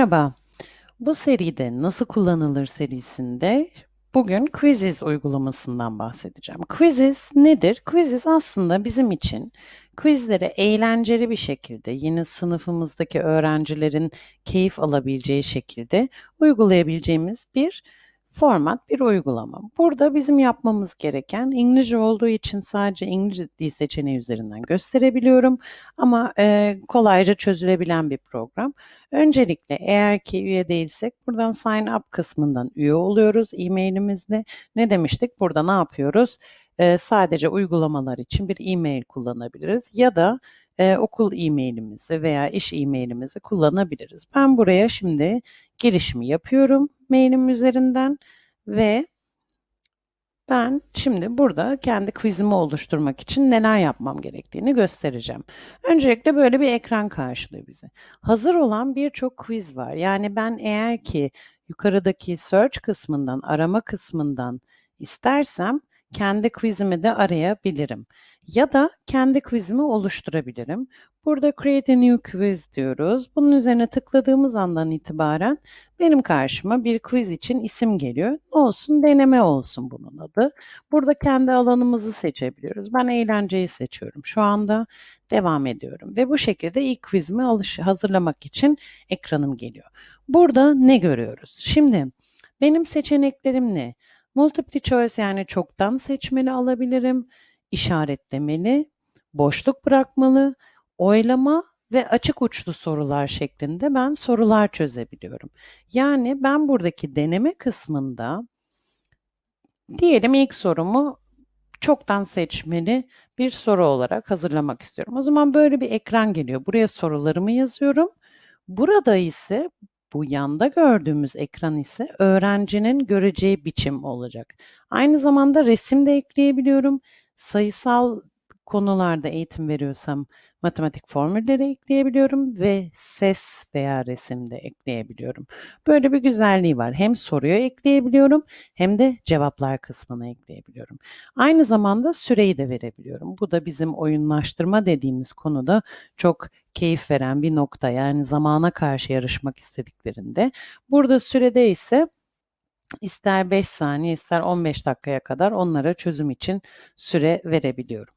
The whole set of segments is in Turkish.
Merhaba. Bu seride Nasıl Kullanılır serisinde bugün Quizzes uygulamasından bahsedeceğim. Quizzes nedir? Quizzes aslında bizim için quizleri eğlenceli bir şekilde yine sınıfımızdaki öğrencilerin keyif alabileceği şekilde uygulayabileceğimiz bir format, bir uygulama. Burada bizim yapmamız gereken İngilizce olduğu için sadece İngilizce dil seçeneği üzerinden gösterebiliyorum ama e, kolayca çözülebilen bir program. Öncelikle eğer ki üye değilsek buradan sign up kısmından üye oluyoruz e-mailimizle. Ne demiştik? Burada ne yapıyoruz? E, sadece uygulamalar için bir e-mail kullanabiliriz ya da e, okul e-mailimizi veya iş e-mailimizi kullanabiliriz. Ben buraya şimdi girişimi yapıyorum mailim üzerinden ve ben şimdi burada kendi quizimi oluşturmak için neler yapmam gerektiğini göstereceğim. Öncelikle böyle bir ekran karşılıyor bizi. Hazır olan birçok quiz var. Yani ben eğer ki yukarıdaki search kısmından, arama kısmından istersem kendi quizimi de arayabilirim. Ya da kendi quizimi oluşturabilirim. Burada Create a New Quiz diyoruz. Bunun üzerine tıkladığımız andan itibaren benim karşıma bir quiz için isim geliyor. Ne olsun? Deneme olsun bunun adı. Burada kendi alanımızı seçebiliyoruz. Ben eğlenceyi seçiyorum. Şu anda devam ediyorum. Ve bu şekilde ilk quizimi hazırlamak için ekranım geliyor. Burada ne görüyoruz? Şimdi benim seçeneklerim ne? Multiple choice yani çoktan seçmeli alabilirim, işaretlemeli, boşluk bırakmalı, oylama ve açık uçlu sorular şeklinde ben sorular çözebiliyorum. Yani ben buradaki deneme kısmında diyelim ilk sorumu çoktan seçmeli bir soru olarak hazırlamak istiyorum. O zaman böyle bir ekran geliyor. Buraya sorularımı yazıyorum. Burada ise bu yanda gördüğümüz ekran ise öğrencinin göreceği biçim olacak. Aynı zamanda resim de ekleyebiliyorum. Sayısal konularda eğitim veriyorsam matematik formülleri ekleyebiliyorum ve ses veya resim de ekleyebiliyorum. Böyle bir güzelliği var. Hem soruyu ekleyebiliyorum hem de cevaplar kısmını ekleyebiliyorum. Aynı zamanda süreyi de verebiliyorum. Bu da bizim oyunlaştırma dediğimiz konuda çok keyif veren bir nokta. Yani zamana karşı yarışmak istediklerinde. Burada sürede ise ister 5 saniye ister 15 dakikaya kadar onlara çözüm için süre verebiliyorum.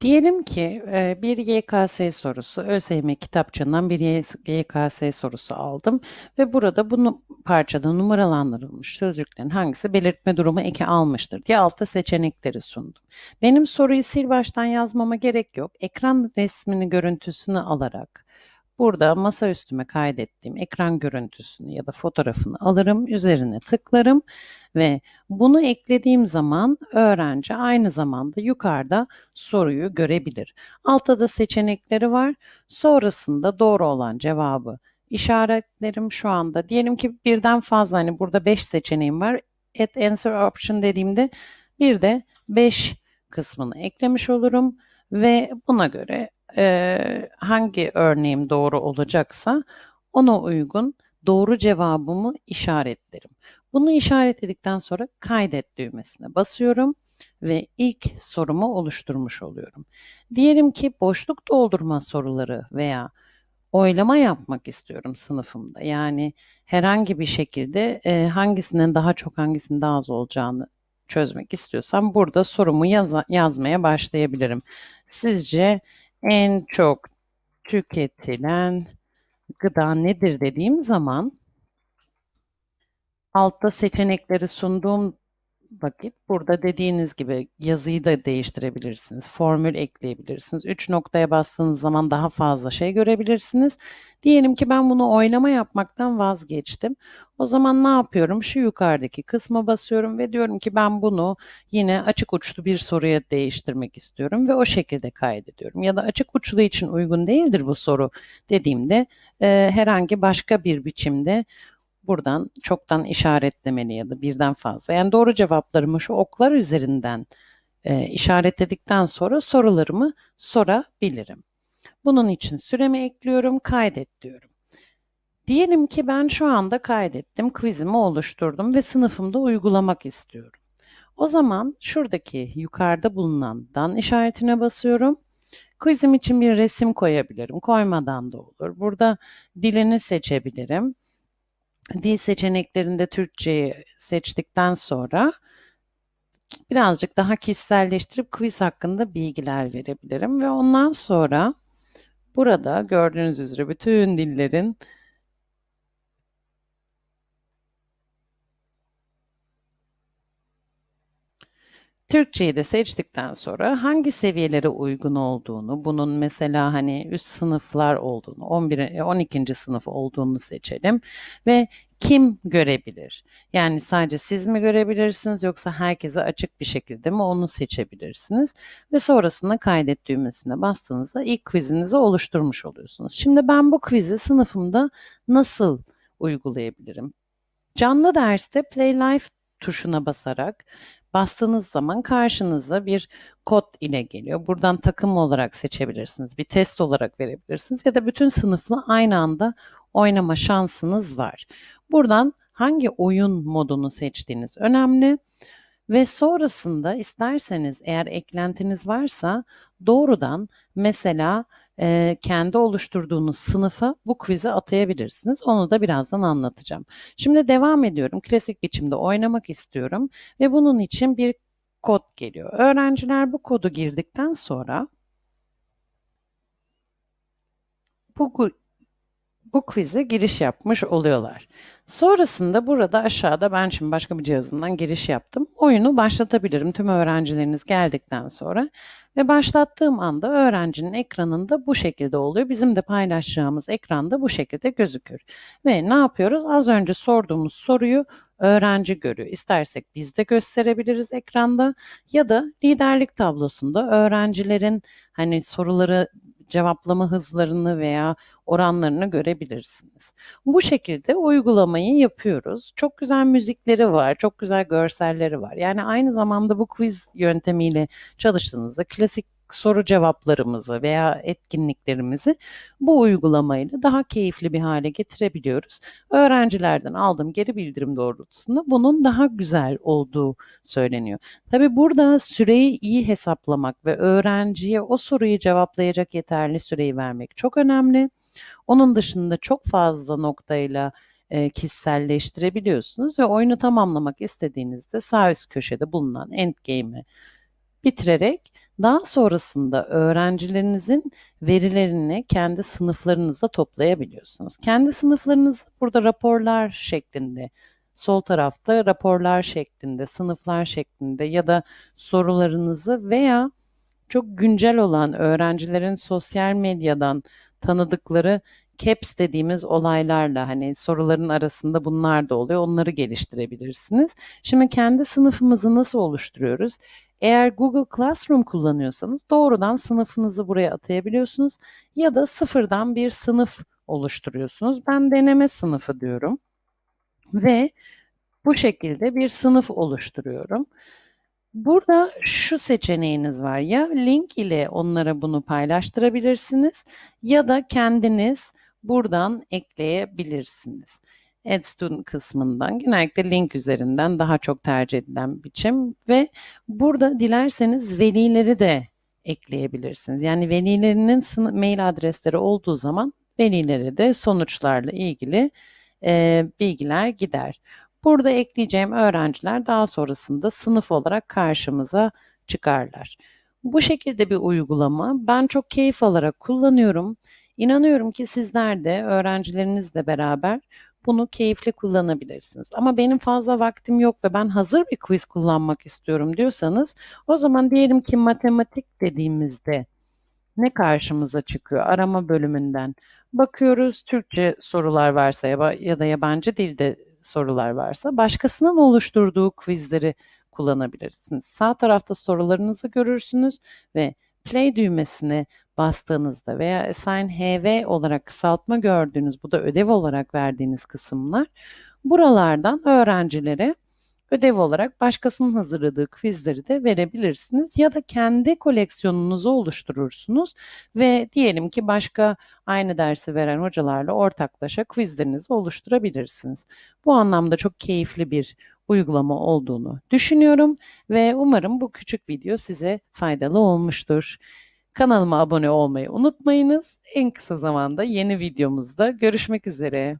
Diyelim ki bir YKS sorusu, ÖSYM kitapçığından bir YKS sorusu aldım ve burada bunu parçada numaralandırılmış sözcüklerin hangisi belirtme durumu eki almıştır diye altta seçenekleri sundum. Benim soruyu sil baştan yazmama gerek yok. Ekran resmini görüntüsünü alarak Burada masa üstüme kaydettiğim ekran görüntüsünü ya da fotoğrafını alırım, üzerine tıklarım ve bunu eklediğim zaman öğrenci aynı zamanda yukarıda soruyu görebilir. Altta da seçenekleri var. Sonrasında doğru olan cevabı işaretlerim şu anda. Diyelim ki birden fazla hani burada 5 seçeneğim var. Add answer option dediğimde bir de 5 kısmını eklemiş olurum ve buna göre e, hangi örneğim doğru olacaksa ona uygun doğru cevabımı işaretlerim. Bunu işaretledikten sonra kaydet düğmesine basıyorum ve ilk sorumu oluşturmuş oluyorum. Diyelim ki boşluk doldurma soruları veya oylama yapmak istiyorum sınıfımda. Yani herhangi bir şekilde e, hangisinin daha çok hangisinin daha az olacağını çözmek istiyorsam burada sorumu yaz yazmaya başlayabilirim. Sizce en çok tüketilen gıda nedir dediğim zaman altta seçenekleri sunduğum vakit burada dediğiniz gibi yazıyı da değiştirebilirsiniz. Formül ekleyebilirsiniz. 3 noktaya bastığınız zaman daha fazla şey görebilirsiniz. Diyelim ki ben bunu oynama yapmaktan vazgeçtim. O zaman ne yapıyorum? Şu yukarıdaki kısma basıyorum ve diyorum ki ben bunu yine açık uçlu bir soruya değiştirmek istiyorum ve o şekilde kaydediyorum. Ya da açık uçlu için uygun değildir bu soru dediğimde e, herhangi başka bir biçimde buradan çoktan işaretlemeli ya da birden fazla. Yani doğru cevaplarımı şu oklar üzerinden e, işaretledikten sonra sorularımı sorabilirim. Bunun için süremi ekliyorum, kaydet diyorum. Diyelim ki ben şu anda kaydettim, quizimi oluşturdum ve sınıfımda uygulamak istiyorum. O zaman şuradaki yukarıda bulunan dan işaretine basıyorum. Quizim için bir resim koyabilirim. Koymadan da olur. Burada dilini seçebilirim. Dil seçeneklerinde Türkçeyi seçtikten sonra birazcık daha kişiselleştirip quiz hakkında bilgiler verebilirim. Ve ondan sonra burada gördüğünüz üzere bütün dillerin Türkçeyi de seçtikten sonra hangi seviyelere uygun olduğunu, bunun mesela hani üst sınıflar olduğunu, 11 12. sınıf olduğunu seçelim ve kim görebilir? Yani sadece siz mi görebilirsiniz yoksa herkese açık bir şekilde mi onu seçebilirsiniz ve sonrasında kaydet düğmesine bastığınızda ilk quizinizi oluşturmuş oluyorsunuz. Şimdi ben bu quizi sınıfımda nasıl uygulayabilirim? Canlı derste Play Live tuşuna basarak bastığınız zaman karşınıza bir kod ile geliyor. Buradan takım olarak seçebilirsiniz. Bir test olarak verebilirsiniz ya da bütün sınıfla aynı anda oynama şansınız var. Buradan hangi oyun modunu seçtiğiniz önemli. Ve sonrasında isterseniz eğer eklentiniz varsa doğrudan mesela e, kendi oluşturduğunuz sınıfa bu quiz'i atayabilirsiniz. Onu da birazdan anlatacağım. Şimdi devam ediyorum. Klasik biçimde oynamak istiyorum ve bunun için bir kod geliyor. Öğrenciler bu kodu girdikten sonra bu bu quiz'e giriş yapmış oluyorlar. Sonrasında burada aşağıda ben şimdi başka bir cihazımdan giriş yaptım. Oyunu başlatabilirim tüm öğrencileriniz geldikten sonra ve başlattığım anda öğrencinin ekranında bu şekilde oluyor. Bizim de paylaşacağımız ekranda bu şekilde gözükür. Ve ne yapıyoruz? Az önce sorduğumuz soruyu öğrenci görüyor. İstersek biz de gösterebiliriz ekranda ya da liderlik tablosunda öğrencilerin hani soruları cevaplama hızlarını veya oranlarını görebilirsiniz. Bu şekilde uygulamayı yapıyoruz. Çok güzel müzikleri var, çok güzel görselleri var. Yani aynı zamanda bu quiz yöntemiyle çalıştığınızda klasik soru cevaplarımızı veya etkinliklerimizi bu uygulamayla daha keyifli bir hale getirebiliyoruz. Öğrencilerden aldığım geri bildirim doğrultusunda bunun daha güzel olduğu söyleniyor. Tabi burada süreyi iyi hesaplamak ve öğrenciye o soruyu cevaplayacak yeterli süreyi vermek çok önemli. Onun dışında çok fazla noktayla e, kişiselleştirebiliyorsunuz ve oyunu tamamlamak istediğinizde sağ üst köşede bulunan endgame'i bitirerek daha sonrasında öğrencilerinizin verilerini kendi sınıflarınıza toplayabiliyorsunuz. Kendi sınıflarınızı burada raporlar şeklinde sol tarafta raporlar şeklinde, sınıflar şeklinde ya da sorularınızı veya çok güncel olan öğrencilerin sosyal medyadan tanıdıkları caps dediğimiz olaylarla hani soruların arasında bunlar da oluyor. Onları geliştirebilirsiniz. Şimdi kendi sınıfımızı nasıl oluşturuyoruz? Eğer Google Classroom kullanıyorsanız doğrudan sınıfınızı buraya atayabiliyorsunuz ya da sıfırdan bir sınıf oluşturuyorsunuz. Ben deneme sınıfı diyorum ve bu şekilde bir sınıf oluşturuyorum. Burada şu seçeneğiniz var ya link ile onlara bunu paylaştırabilirsiniz ya da kendiniz buradan ekleyebilirsiniz. Add Student kısmından genellikle link üzerinden daha çok tercih edilen biçim ve burada dilerseniz velileri de ekleyebilirsiniz. Yani velilerinin mail adresleri olduğu zaman velilere de sonuçlarla ilgili e, bilgiler gider. Burada ekleyeceğim öğrenciler daha sonrasında sınıf olarak karşımıza çıkarlar. Bu şekilde bir uygulama ben çok keyif alarak kullanıyorum. İnanıyorum ki sizler de öğrencilerinizle beraber bunu keyifli kullanabilirsiniz. Ama benim fazla vaktim yok ve ben hazır bir quiz kullanmak istiyorum diyorsanız o zaman diyelim ki matematik dediğimizde ne karşımıza çıkıyor arama bölümünden bakıyoruz Türkçe sorular varsa ya da yabancı dilde sorular varsa başkasının oluşturduğu quizleri kullanabilirsiniz. Sağ tarafta sorularınızı görürsünüz ve play düğmesine bastığınızda veya assign HV olarak kısaltma gördüğünüz bu da ödev olarak verdiğiniz kısımlar buralardan öğrencilere ödev olarak başkasının hazırladığı quizleri de verebilirsiniz ya da kendi koleksiyonunuzu oluşturursunuz ve diyelim ki başka aynı dersi veren hocalarla ortaklaşa quizlerinizi oluşturabilirsiniz. Bu anlamda çok keyifli bir uygulama olduğunu düşünüyorum ve umarım bu küçük video size faydalı olmuştur. Kanalıma abone olmayı unutmayınız. En kısa zamanda yeni videomuzda görüşmek üzere.